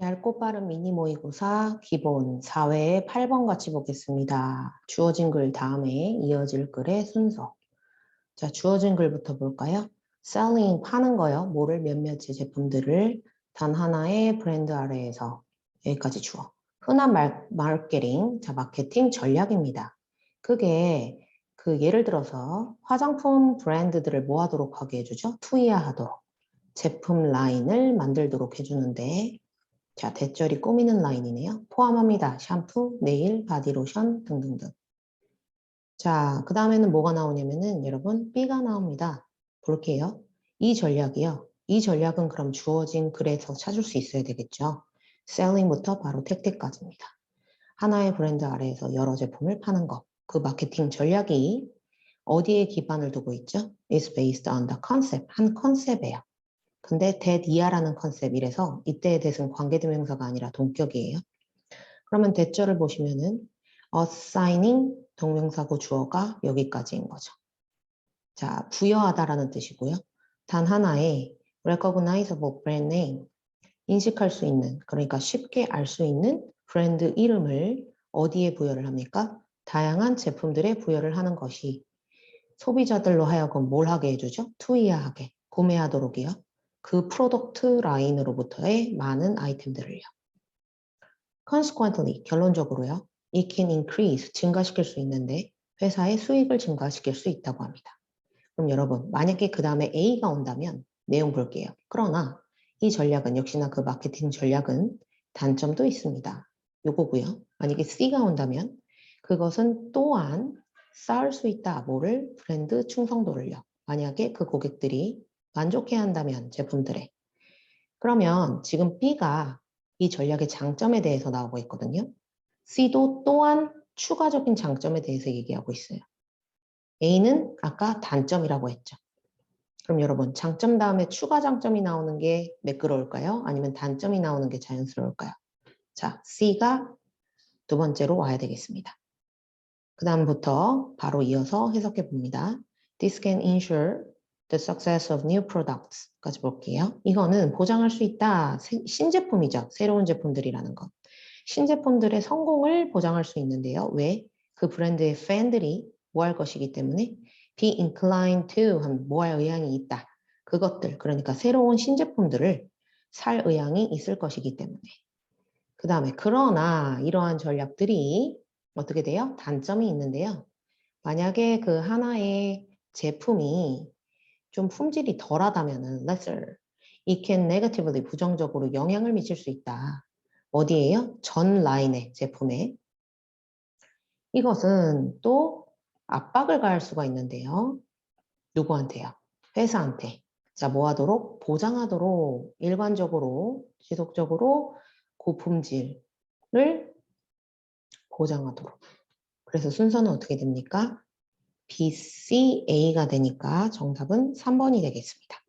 얇고 빠른 미니 모의고사 기본 4회의 8번 같이 보겠습니다. 주어진 글 다음에 이어질 글의 순서. 자, 주어진 글부터 볼까요? selling 파는 거요. 뭐를 몇몇의 제품들을 단 하나의 브랜드 아래에서 여기까지 주어. 흔한 말, 마케팅, 자, 마케팅 전략입니다. 그게 그 예를 들어서 화장품 브랜드들을 뭐 하도록 하게 해주죠? 투이하도록. 제품 라인을 만들도록 해주는데 자, 대절이 꾸미는 라인이네요. 포함합니다. 샴푸, 네일, 바디로션 등등등. 자, 그 다음에는 뭐가 나오냐면은 여러분 B가 나옵니다. 볼게요. 이 전략이요. 이 전략은 그럼 주어진 글에서 찾을 수 있어야 되겠죠. 셀링부터 바로 택택까지입니다. 하나의 브랜드 아래에서 여러 제품을 파는 것. 그 마케팅 전략이 어디에 기반을 두고 있죠? is based on the concept. 한 컨셉이에요. 근데 대디아라는 컨셉이라서 이때의 대은 관계대명사가 아니라 동격이에요. 그러면 대절을 보시면은 assigning 동명사고 주어가 여기까지인 거죠. 자, 부여하다라는 뜻이고요. 단 하나의 recognizable brand name 인식할 수 있는 그러니까 쉽게 알 수 있는 브랜드 이름을 어디에 부여를 합니까? 다양한 제품들에 부여를 하는 것이 소비자들로 하여금 뭘 하게 해주죠? 투이하게 구매하도록이요. 그 프로덕트 라인으로부터의 많은 아이템들을요. Consequently, 결론적으로요. It can increase, 증가시킬 수 있는데 회사의 수익을 증가시킬 수 있다고 합니다. 그럼 여러분, 만약에 그 다음에 A가 온다면 내용 볼게요. 그러나 이 전략은 역시나 그 마케팅 전략은 단점도 있습니다. 요거고요. 만약에 C가 온다면 그것은 또한 쌓을 수 있다. 뭐를? 브랜드 충성도를요. 만약에 그 고객들이 만족해야 한다면 제품들에. 그러면 지금 B가 이 전략의 장점에 대해서 나오고 있거든요. C도 또한 추가적인 장점에 대해서 얘기하고 있어요. A는 아까 단점이라고 했죠. 그럼 여러분 장점 다음에 추가 장점이 나오는 게 매끄러울까요? 아니면 단점이 나오는 게 자연스러울까요? 자, C가 두 번째로 와야 되겠습니다. 그 다음부터 바로 이어서 해석해 봅니다. This can ensure the success of new products까지 볼게요. 이거는 보장할 수 있다. 신제품이죠. 새로운 제품들이라는 것. 신제품들의 성공을 보장할 수 있는데요. 왜? 그 브랜드의 팬들이 뭐 할 것이기 때문에 be inclined to 하면 뭐 할 의향이 있다. 그것들, 그러니까 새로운 신제품들을 살 의향이 있을 것이기 때문에. 그 다음에 그러나 이러한 전략들이 어떻게 돼요? 단점이 있는데요. 만약에 그 하나의 제품이 좀 품질이 덜하다면은 lesser, it can negatively 부정적으로 영향을 미칠 수 있다. 어디에요? 전 라인의 제품에. 이것은 또 압박을 가할 수가 있는데요. 누구한테요? 회사한테. 자, 뭐 하도록? 보장하도록 일관적으로, 지속적으로 고품질을 보장하도록. 그래서 순서는 어떻게 됩니까? BCA가 되니까 정답은 3번이 되겠습니다.